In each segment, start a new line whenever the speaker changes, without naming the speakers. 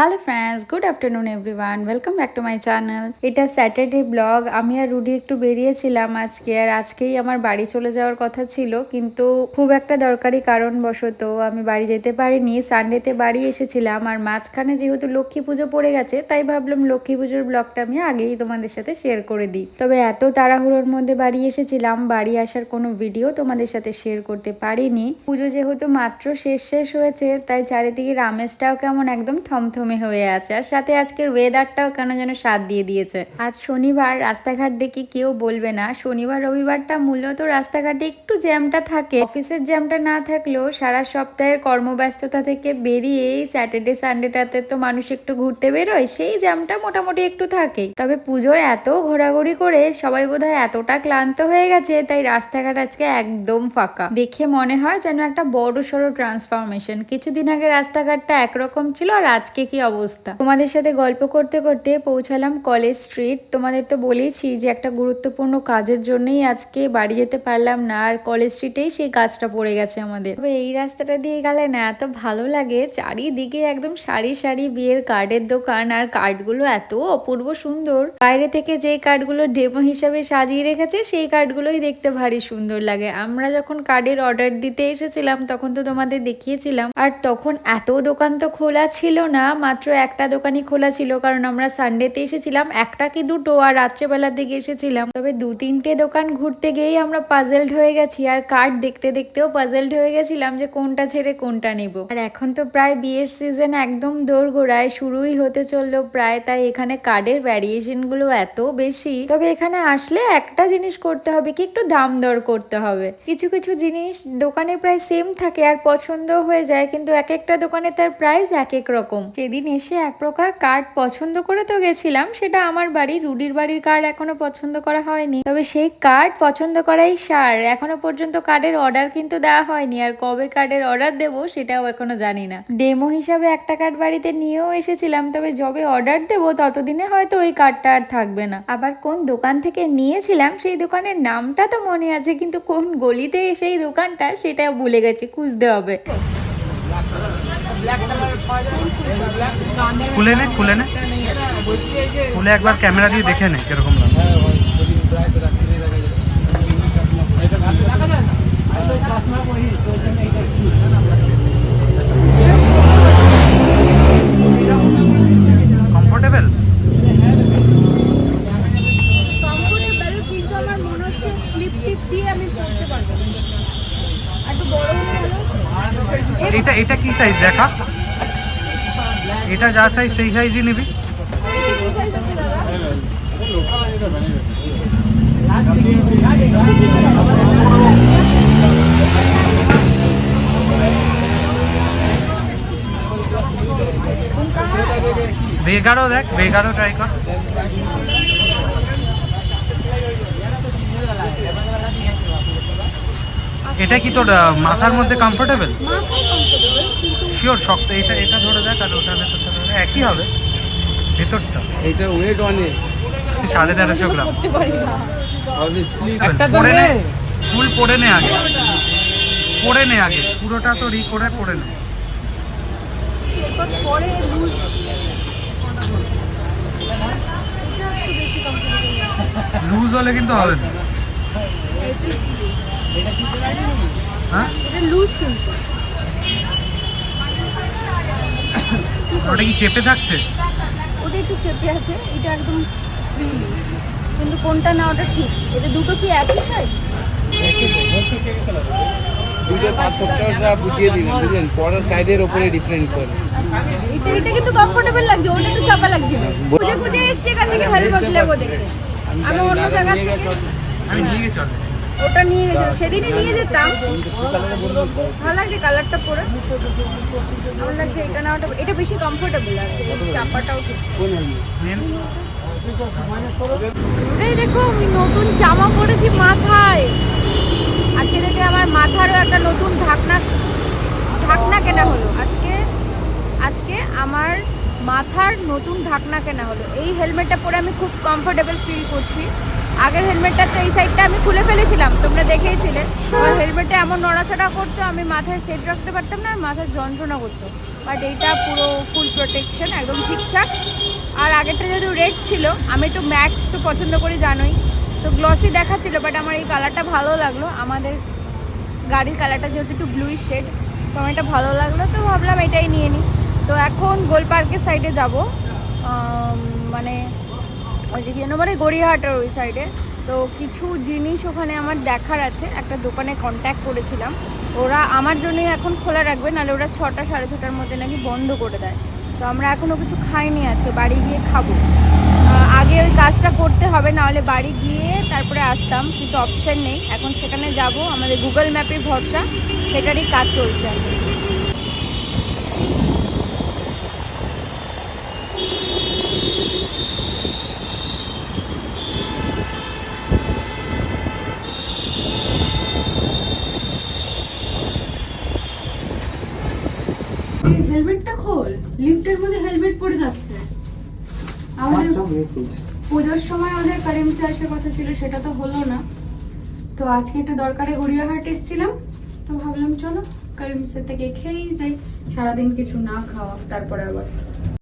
Hello friends good afternoon everyone welcome back to my channel এটা Saturday blog আমি আর Rudi একটু বেরিয়েছিলাম আজকে, আর আজকেই আমার বাড়ি চলে যাওয়ার কথা ছিল, কিন্তু খুব একটা দরকারি কারণবশত আমি বাড়ি যেতে পারিনি। সানডেতে বাড়ি এসেছিলাম, আর মাঝখানে যেহেতু লক্ষ্মী পুজো পড়ে গেছে, তাই ভাবলাম লক্ষ্মী পুজোর ব্লগটা আমি আগেই তোমাদের সাথে শেয়ার করে দিই। তবে এত তাড়াহুড়োর মধ্যে বাড়ি এসেছিলাম, বাড়ি আসার কোনো ভিডিও তোমাদের সাথে শেয়ার করতে পারিনি। পুজো যেহেতু মাত্র শেষ শেষ হয়েছে, তাই চারিদিকে আমেজটাও কেমন একদম থমথমে হয়ে আছে। আর সাথে আজকের ওয়েদারটাও কেন যেন স্বাদ দিয়ে দিয়েছে। আজ শনিবার, রাস্তাঘাট দেখি কেউ বলবে না। শনিবার, রবিবারটা মূলত রাস্তাঘাটে একটু জ্যামটা থাকে। অফিসের জ্যামটা না থাকলেও সারা সপ্তাহের কর্মব্যস্ততা থেকে বেরিয়ে স্যাটারডে সানডেটাতে তো মানুষ একটু ঘুরতে বেরোয়, সেই জ্যামটা মোটামুটি একটু থাকেই তবে পুজোয় এত ঘোরাঘুরি করে সবাই বোধহয় এতটা ক্লান্ত হয়ে গেছে, তাই রাস্তাঘাট আজকে একদম ফাঁকা। দেখে মনে হয় যেন একটা বড় সড়ো ট্রান্সফরমেশন কিছুদিন আগে রাস্তাঘাটটা একরকম ছিল, আর আজকে কি অবস্থা? তোমাদের সাথে গল্প করতে করতে পৌঁছালাম কলেজ স্ট্রিট। তোমাদের তো বলেছি যে একটা গুরুত্বপূর্ণ কাজের জন্যই আজকে বাড়ি যেতে পারলাম না, আর কলেজ স্ট্রিটেই সেই কাজটা পড়ে গেছে আমাদের। তবে এই রাস্তাটা দিয়ে গেলে না, এত ভালো লাগে। চারিদিকে একদম সারি সারি বিয়ের কার্ডের দোকান, আর কার্ডগুলো এত অপূর্ব সুন্দর। বাইরে থেকে যে কার্ডগুলো ডেমো হিসাবে সাজিয়ে রেখেছে, সেই কার্ডগুলোই দেখতে ভারী সুন্দর লাগে। আমরা যখন কার্ডের অর্ডার দিতে এসেছিলাম, তখন তো তোমাদের দেখিয়েছিলাম। আর তখন এত দোকান তো খোলা ছিল না মাত্র একটা দোকানই খোলা ছিল, কারণ আমরা সানডেতে এসেছিলাম। একটা কি দুটো আর রাত্রেবেলার দিকে এসেছিলাম। তবে দু তিনটে দোকান ঘুরতে গিয়েই আমরা পাজেলড হয়ে গেছি আর কার্ড দেখতে দেখতেও পাজেলড হয়ে গেছিলাম যে কোনটা ছেড়ে কোনটা নিব। আর এখন তো প্রায় বিয়ের সিজন একদম দোরগোড়ায়, শুরুই হতে চলল প্রায়, তাই এখানে কার্ডের ভ্যারিয়েশনগুলো এত বেশি। তবে এখানে আসলে একটা জিনিস করতে হবে কি, একটু দাম দর করতে হবে। কিছু কিছু জিনিস দোকানে প্রায় সেম থাকে আর পছন্দ হয়ে যায়, কিন্তু এক একটা দোকানে তার প্রাইস এক এক রকম। সেদিন এসে এক প্রকার কার্ড পছন্দ করে তো গেছিলাম, সেটা আমার বাড়ি, রুডির বাড়ির কার্ড এখনও পছন্দ করা হয়নি। তবে সেই কার্ড পছন্দ করাই সার, এখনও পর্যন্ত কার্ডের অর্ডার কিন্তু দেওয়া হয়নি, আর কবে কার্ডের অর্ডার দেবো সেটাও এখনও জানি না। ডেমো হিসাবে একটা কার্ড বাড়িতে নিয়েও এসেছিলাম, তবে যবে অর্ডার দেবো ততদিনে হয়তো ওই কার্ডটা আর থাকবে না। আবার কোন দোকান থেকে নিয়েছিলাম, সেই দোকানের নামটা তো মনে আছে, কিন্তু কোন গলিতে সেই দোকানটা, সেটা ভুলে গেছি, খুঁজতে হবে।
খুলে নে খুলে নে। খুলে একবার ক্যামেরা দিয়ে দেখে নে কীরকম লাগে। এটা এটা কি সাইজ দেখা। এটা যা সাইজ সেই সাইজই নিবি? বেগারও দেখ বেগারও ট্রাই কর। এটা কি তোর মাথার মধ্যে কমফোর্টেবল শিওর শক্ত এটা এটা ধরে দেখ আর ওটার ভেতরটা ধরে একই হবে। ভেতরটা।
এটা ওয়েট অনেক
সাড়ে তেরোশো গ্রাম।
পারি না।
ফুল পরে নে আগে। পরে নে আগে। পুরোটা তো রি করে পরে নে। লুজ হলে কিন্তু হবে না। হ্যাঁ?
এটা loose কিন্তু।
ওটা কি চেপে থাকছে?
ওটা একটু চেপে আছে এটা একদম ফ্রি কিন্তু কোনটা না ওটা ঠিক। এটা দুটো কি একই সাইজ
দুটো পার্থক্যটা বুঝিয়ে দিলেন বুঝলেন? পরের সাইডের ওপরে ডিফারেন্ট করে।
এটা এটা কিন্তু কমফোর্টেবল লাগছে ওটা একটু চাপা লাগছিল খুঁজে খুঁজে এসছে এখান থেকে হেলমেট নেব দেখে আমি অন্য জায়গা
নিয়ে
থেকে
আমি নিয়ে গেছি।
ওটা নিয়ে গেছিলাম, সেদিনই নিয়ে যেতাম। ভালো লাগছে কালারটা পরে। আমার লাগছে এটা না এটা বেশি কমফোর্টেবল এই চাপাটাও ঠিক। এই দেখো, আমি নতুন জামা পরেছি মাথায়। আজকে থেকে আমার মাথারও একটা নতুন ঢাকনা ঢাকনা কেনা হলো। আজকে আজকে আমার মাথার নতুন ঢাকনা কেনা হলো। এই হেলমেটটা পরে আমি খুব কমফোর্টেবল ফিল করছি। আগের হেলমেটটা তো এই সাইডটা আমি খুলে ফেলেছিলাম, তোমরা দেখেইছিলে। আর হেলমেটে এমন নড়াচড়া করতো, আমি মাথায় সেট রাখতে পারতাম না, আর মাথায় যন্ত্রণা করতো। বাট এইটা পুরো ফুল প্রোটেকশন একদম ঠিকঠাক। আর আগেরটা যেহেতু রেড ছিল, আমি একটু ম্যাট তো পছন্দ করি, জানোই। তো গ্লসি দেখাচ্ছিল বাট আমার এই কালারটা ভালো লাগল। আমাদের গাড়ির কালারটা যেহেতু একটু ব্লুই শেড তো আমার এটা ভালো লাগল, তো ভাবলাম এটাই নিয়ে নিই। তো এখন গোল পার্কের সাইডে যাব। মানে ওই যে মানে গড়িয়াহাটের ওই সাইডে তো কিছু জিনিস ওখানে আমার দেখার আছে। একটা দোকানে কন্ট্যাক্ট করেছিলাম। ওরা আমার জন্যই এখন খোলা রাখবে, নাহলে ওরা ছটা, সাড়ে ছটার মধ্যে নাকি বন্ধ করে দেয়। তো আমরা এখনও কিছু খাইনি আজকে, বাড়ি গিয়ে খাব। আগে ওই কাজটা করতে হবে, নাহলে বাড়ি গিয়ে তারপরে আসতাম, কিন্তু অপশান নেই। এখন সেখানে যাব, আমাদের গুগল ম্যাপে ভরসা, সেটারই কাজ চলছে আর কি।
হেলমেটটা খোল লিফটের মধ্যে হেলমেট পড়ে যাচ্ছে আমাদের পুজোর সময় আমাদের কারেন্সি আসার কথা ছিল, সেটা তো হলো না। তো আজকে একটু দরকারে গড়িয়াহাট এসেছিলাম, তো ভাবলাম চলো কালিমসের থেকে খেয়েই যাই। সারাদিন কিছু না খাওয়া, তারপরে আবার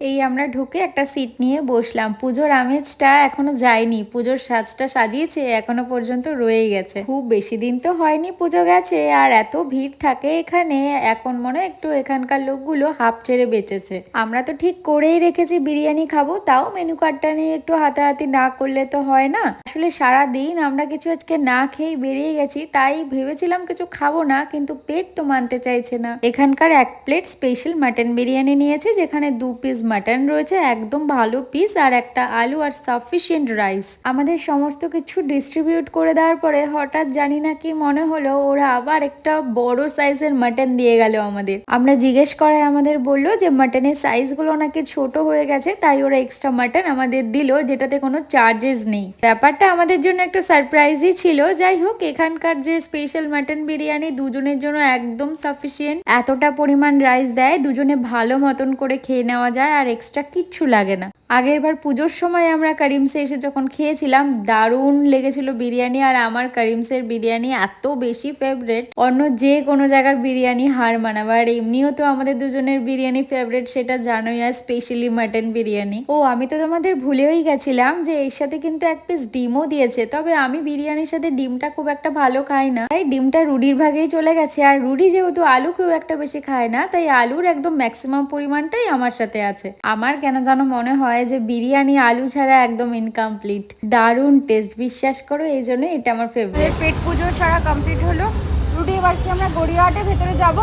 এই আমরা ঢুকে একটা সিট নিয়ে বসলাম। পুজোর আমেজটা এখনও যায়নি। পুজোর সাজটা সাজিয়েছে, এখনও পর্যন্ত রয়ে গেছে। খুব বেশি দিন তো হয়নি পুজো গেছে, আর এত ভিড় থাকে এখানে, এখন মনে একটু এখানকার লোকগুলো হাফ ছেড়ে বেঁচেছে। আমরা তো ঠিক করেই রেখেছি বিরিয়ানি খাব, তাও মেনু কার্ডটা নিয়ে একটু হাতাহাতি না করলে তো হয় না। আসলে সারা দিন আমরা কিছু আজকে না খেয়ে বেরিয়ে গেছি, তাই ভেবেছিলাম কিছু খাব না, কিন্তু পেট তো মানতে চাইছে না। এখানকার এক প্লেট স্পেশাল মাটন বিরিয়ানি নিয়েছে, যেখানে দু পিস মাটন রয়েছে, একদম ভালো পিস আর একটা আলু আর সাফিসিয়েন্ট রাইস আমাদের সমস্ত কিছু ডিস্ট্রিবিউট করে দেওয়ার পরে হঠাৎ জানি না কি মনে হলো, ওরা আবার একটা বড় সাইজের মাটন দিয়ে গেল আমাদের। আমরা জিজ্ঞেস করায় আমাদের বলল যে মাটনের সাইজগুলো নাকি ছোট হয়ে গেছে, তাই ওরা এক্সট্রা মাটন আমাদের দিল, যেটাতে কোনো চার্জেস নেই। ব্যাপারটা আমাদের জন্য একটু সারপ্রাইজই ছিল। যাই হোক, এখানকার যে স্পেশাল মাটন বিরিয়ানি দুজনের জন্য একদম সাফিসিয়েন্ট এতটা পরিমাণ রাইস দেয়, দুজনে ভালো মতন করে খেয়ে নেওয়া যায়। আর এক্সট্রা কিচ্ছু লাগে না। আগের বার পুজোর সময় আমরা করিমসে এসে যখন খেয়েছিলাম, দারুণ লেগেছিল বিরিয়ানি আর আমার কারিমসের বিরিয়ানি এত বেশি ফেভারেট অন্য যে কোনো জায়গার বিরিয়ানি হার মানাবে। আর এমনিও তো আমাদের দুজনের বিরিয়ানি ফেভারেট সেটা জানোই আর স্পেশালি মাটন বিরিয়ানি। ও, আমি তো তোমাদের ভুলেই গেছিলাম যে এর সাথে কিন্তু এক পিস ডিমও দিয়েছে। তবে আমি বিরিয়ানির সাথে ডিমটা খুব একটা ভালো খাই না। তাই ডিমটা রুডির ভাগেই চলে গেছে। আর রুডি যেহেতু আলু খুব একটা বেশি খায় না, তাই আলুর একদম ম্যাক্সিমাম পরিমাণটাই আমার সাথে আছে। আমার কেন যেন মনে হয় যে বিরিয়ানি, আলু ছাড়া একদম ইনকমপ্লিট দারুণ টেস্ট বিশ্বাস করো, এই জন্য এটা আমার ফেভারিট
পেট পুজো সারা কমপ্লিট হলো। রুটি, এবার কি আমরা গড়িয়াহাটের ভেতরে যাব?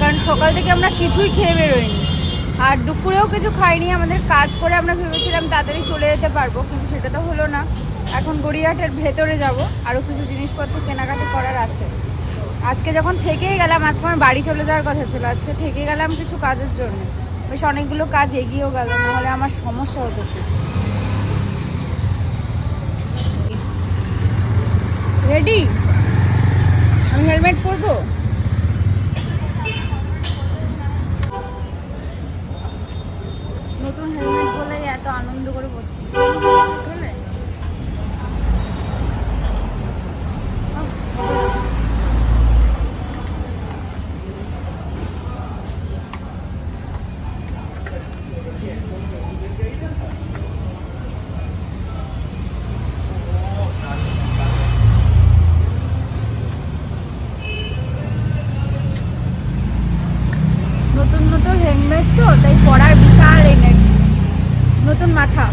কারণ সকাল থেকে আমরা কিছুই খেয়ে বেরোইনি। আর দুপুরেও কিছু খাইনি, আমাদের কাজ করে আমরা ভেবেছিলাম তাড়াতাড়ি চলে যেতে পারব, কিন্তু সেটা তো হলো না। এখন গড়িয়াহাটের ভেতরে যাব, আরও কিছু জিনিসপত্র কেনাকাটি করার আছে। আজকে যখন থেকেই গেলাম, আজকে আমার বাড়ি চলে যাওয়ার কথা ছিল, আজকে থেকে গেলাম কিছু কাজের জন্য। বেশ অনেকগুলো কাজ এগিয়েও গেল, নাহলে আমার সমস্যা হতো রেডি আমি হেলমেট পরবো? নতুন হেলমেট বলে এত আনন্দ করে পড়ছি বুঝলে? আহ, নতুন নতুন হেলমেট তো তাই পরার বিশাল এনার্জি নতুন মাথা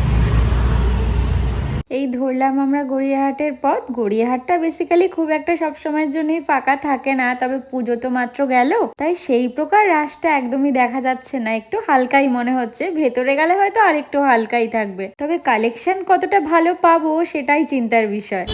ধরলাম আমরা গড়িয়াহাটের পথ। গড়িয়াহাটটা বেসিক্যালি খুব একটা সব সময়ের জন্যই ফাঁকা থাকে না, তবে পুজো তো মাত্র গেল। তাই সেই প্রকার রাশটা একদমই দেখা যাচ্ছে না, একটু হালকাই মনে হচ্ছে। ভেতরে গেলে হয়তো আর একটু হালকাই থাকবে। তবে কালেকশন কতটা ভালো পাবো সেটাই চিন্তার বিষয়।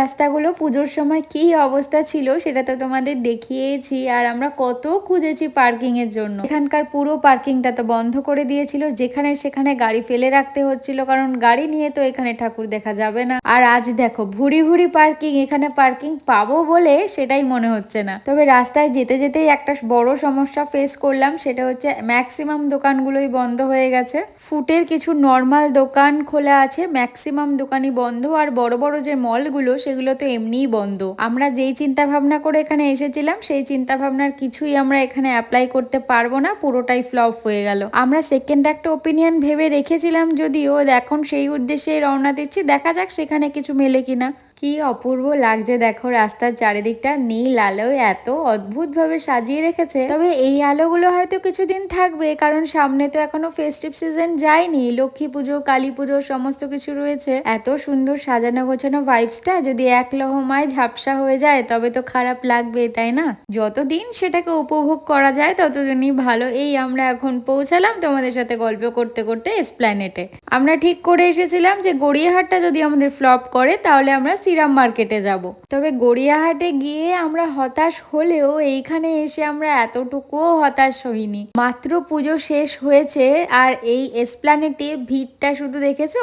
রাস্তাগুলো পুজোর সময় কি অবস্থা ছিল সেটা তো তোমাদের দেখিয়েছি। আর আমরা কত খুঁজেছি পার্কিং এর জন্য। এখানকার পুরো পার্কিংটা তো বন্ধ করে দিয়েছিল। যেখানে সেখানে গাড়ি ফেলে রাখতে হচ্ছিল, কারণ গাড়ি নিয়ে তো এখানে ঠাকুর দেখা যাবে না। আর আজ দেখো, ভুরি ভুরি পার্কিং, এখানে পার্কিং পাবো বলে সেটাই মনে হচ্ছে না। তবে রাস্তায় যেতে যেতেই একটা বড় সমস্যা ফেস করলাম, সেটা হচ্ছে ম্যাক্সিমাম দোকানগুলোই বন্ধ হয়ে গেছে। ফুটের কিছু নর্মাল দোকান খোলা আছে ম্যাক্সিমাম দোকানই বন্ধ। আর বড় বড় যে মলগুলো সেগুলো তো এমনিই বন্ধ। আমরা যেই চিন্তা ভাবনা করে এখানে এসেছিলাম, সেই চিন্তা ভাবনার কিছুই আমরা এখানে অ্যাপ্লাই করতে পারব না, পুরোটাই ফ্লপ হয়ে গেল। আমরা সেকেন্ড একটা ওপিনিয়ন ভেবে রেখেছিলাম যদিও, এখন সেই উদ্দেশ্যে রওনা দিচ্ছি। দেখা যাক সেখানে কিছু মেলে কিনা। কি অপূর্ব লাগছে দেখো, রাস্তার চারিদিকটা নীল আলোয় এত অদ্ভুতভাবে সাজিয়ে রেখেছে। তবে এই আলোগুলো হয়তো কিছুদিন থাকবে, কারণ সামনে তো এখনও ফেস্টিভ সিজন যায়নি। লক্ষ্মী পুজো, কালী পুজো, সমস্ত কিছু রয়েছে। এত সুন্দর সাজানো গোছানো ভাইবসটা যদি এক লহমায় ঝাপসা হয়ে যায়, তবে তো খারাপ লাগবে, তাই না? যতদিন সেটাকে উপভোগ করা যায়, ততদিনই ভালো। এই আমরা এখন পৌঁছালাম তোমাদের সাথে গল্প করতে করতে এসপ্ল্যানেটে আমরা ঠিক করে এসেছিলাম যে গড়িয়াহাটটা যদি আমাদের ফ্লপ করে, তাহলে আমরা শ্রীরাম মার্কেটে যাব। তবে গড়িয়াহাটে গিয়ে আমরা হতাশ হলেও এইখানে এসে আমরা এতটুকুও হতাশ হইনি। মাত্র পুজো শেষ হয়েছে আর এই এসপ্ল্যানেটে ভিড়টা শুধু দেখেছ?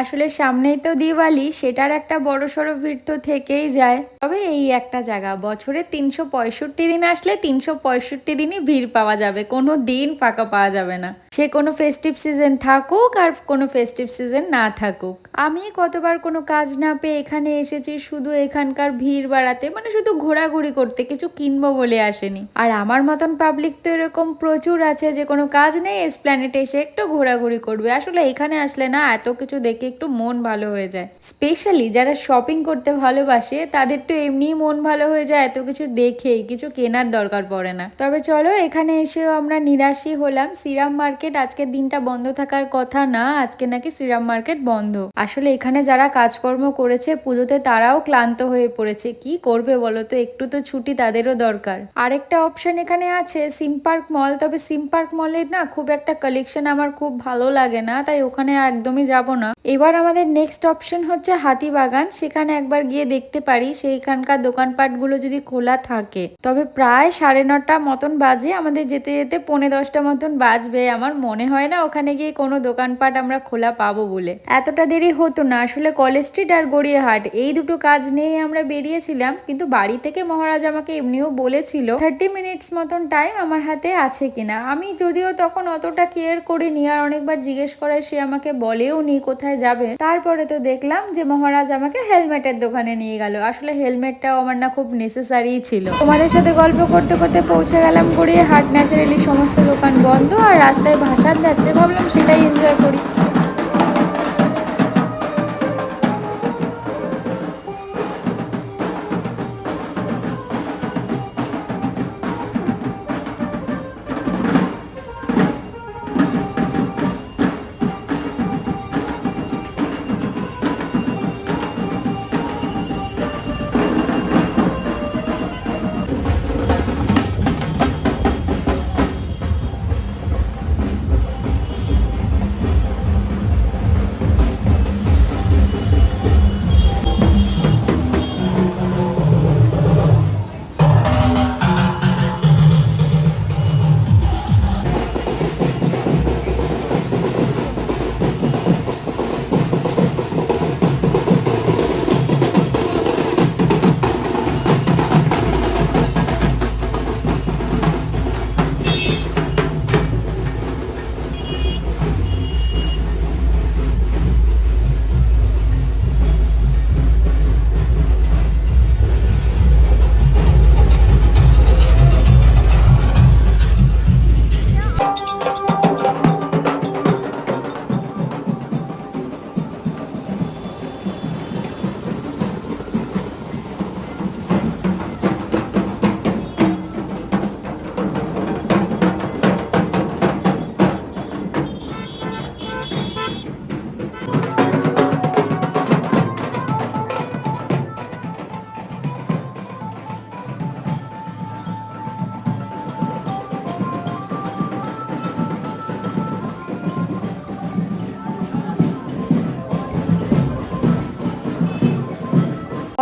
আসলে সামনেই তো দিওয়ালি, সেটার একটা বড় সড়ো ভিড় তো থেকেই যায়। তবে এই একটা জায়গা, বছরে তিনশো পঁয়ষট্টি দিন আসলে তিনশো পঁয়ষট্টি দিনই ভিড় পাওয়া যাবে, কোনো দিন ফাঁকা পাওয়া যাবে না। সে কোনো ফেস্টিভ সিজন থাকুক আর কোনো ফেস্টিভ সিজন না থাকুক। আমি কতবার কোনো কাজ না পেয়ে এখানে এসেছি, শুধু এখানকার ভিড় বাড়াতে মানে শুধু ঘোরাঘুরি করতে, কিছু কিনবো বলে আসেনি। আর আমার মতন পাবলিক তো এরকম প্রচুর আছে যে কোনো কাজ নেই এসপ্ল্যানেটে এসে একটু ঘোরাঘুরি করবে। আসলে এখানে আসলে না, এত কিছু দেখে একটু মন ভালো হয়ে যায়। স্পেশালি যারা শপিং করতে ভালোবাসে, তাদের তো এমনিই মন ভালো হয়ে যায়, এত কিছু দেখেই কিছু কেনার দরকার পড়ে না। তবে চলো, এখানে এসেও আমরা নিরাশই হলাম। সিরাম মার্কেট আজকের দিনটা বন্ধ থাকার কথা না, আজকে নাকি সিরাম মার্কেট বন্ধ। আসলে এখানে যারা কাজকর্ম করেছে পুজোতে, তারাও ক্লান্ত হয়ে পড়েছে। কি করবে বলো তো? একটু তো ছুটি তাদেরও দরকার। আরেকটা অপশন এখানে আছে সিম পার্ক মল তবে সিম পার্ক মলের না খুব একটা কালেকশন আমার খুব ভালো লাগে না, তাই ওখানে একদমই যাব না। এবার আমাদের নেক্সট অপশন হচ্ছে হাতিবাগান সেখানে একবার গিয়ে দেখতে পারি, সেইখানকার দোকানপাটগুলো যদি খোলা থাকে। তবে প্রায় সাড়ে নটা মতন বাজে, আমাদের যেতে যেতে পৌনে দশটা মতন বাজবে। আমার মনে হয় না ওখানে গিয়ে কোনো দোকানপাট আমরা খোলা পাবো বলে। এতটা দেরি হতো না, আসলে কলেজ স্ট্রিট আর গড়িয়াহাট, এই দুটো কাজ নিয়ে আমরা বেরিয়েছিলাম। কিন্তু বাড়ি থেকে মহারাজ আমাকে এমনিও বলেছিল থার্টি মিনিটস মতন টাইম আমার হাতে আছে কিনা? আমি যদিও তখন অতটা কেয়ার করিনি, আর অনেকবার জিজ্ঞেস করায় সে আমাকে বলেও নি কোথায় যাবে। তারপরে তো দেখলাম যে মহারাজ আমাকে হেলমেটের দোকানে নিয়ে গেল। আসলে হেলমেটটাও আমার না খুব নেসেসারি ছিল। তোমাদের সাথে গল্প করতে করতে পৌঁছে গেলাম গড়িয়ে হাট ন্যাচারালি সমস্ত দোকান বন্ধ আর রাস্তায় ভাসান যাচ্ছে। ভাবলাম সেটাই এনজয় করি।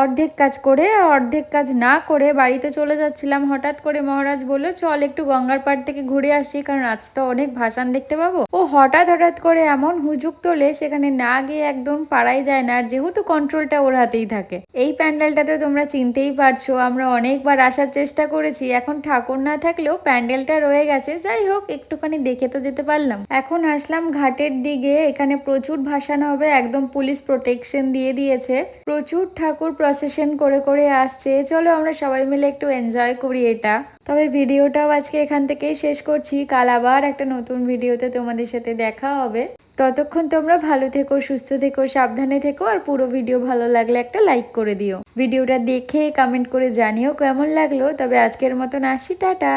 অর্ধেক কাজ করে, অর্ধেক কাজ না করে বাড়িতে চলে যাচ্ছিলাম। হঠাৎ করে মহারাজ বলল, চল একটু গঙ্গার পাড় থেকে ঘুরে আসি, কারণ আজ তো অনেক ভাসান দেখতে পাবো। ও হঠাৎ হঠাৎ করে এমন হুজুক তোলে, সেখানে না গিয়ে একদম পারাই যায় না, আর যেহেতু কন্ট্রোলটা ওর হাতেই থাকে। এই প্যান্ডেলটা তো তোমরা চিনতেই পারছ, আমরা অনেকবার আসার চেষ্টা করেছি, এখন ঠাকুর না থাকলেও প্যান্ডেলটা রয়ে গেছে। যাই হোক, একটুখানি দেখে তো যেতে পারলাম। এখন আসলাম ঘাটের দিকে, এখানে প্রচুর ভাসান হবে, একদম পুলিশ প্রোটেকশন দিয়ে দিয়েছে। প্রচুর ঠাকুর প্রসেশন করে করে আসছে। চলো আমরা সবাই মিলে একটু এনজয় করি এটা। তবে ভিডিওটাও আজকে এখান থেকেই শেষ করছি। কাল আবার একটা নতুন ভিডিওতে তোমাদের সাথে দেখা হবে। ততক্ষণ তোমরা ভালো থেকো, সুস্থ থেকো, সাবধানে থেকো, আর পুরো ভিডিও ভালো লাগলে একটা লাইক করে দিও। ভিডিওটা দেখে কমেন্ট করে জানিও কেমন লাগল। তবে আজকের মতন আসি, টাটা!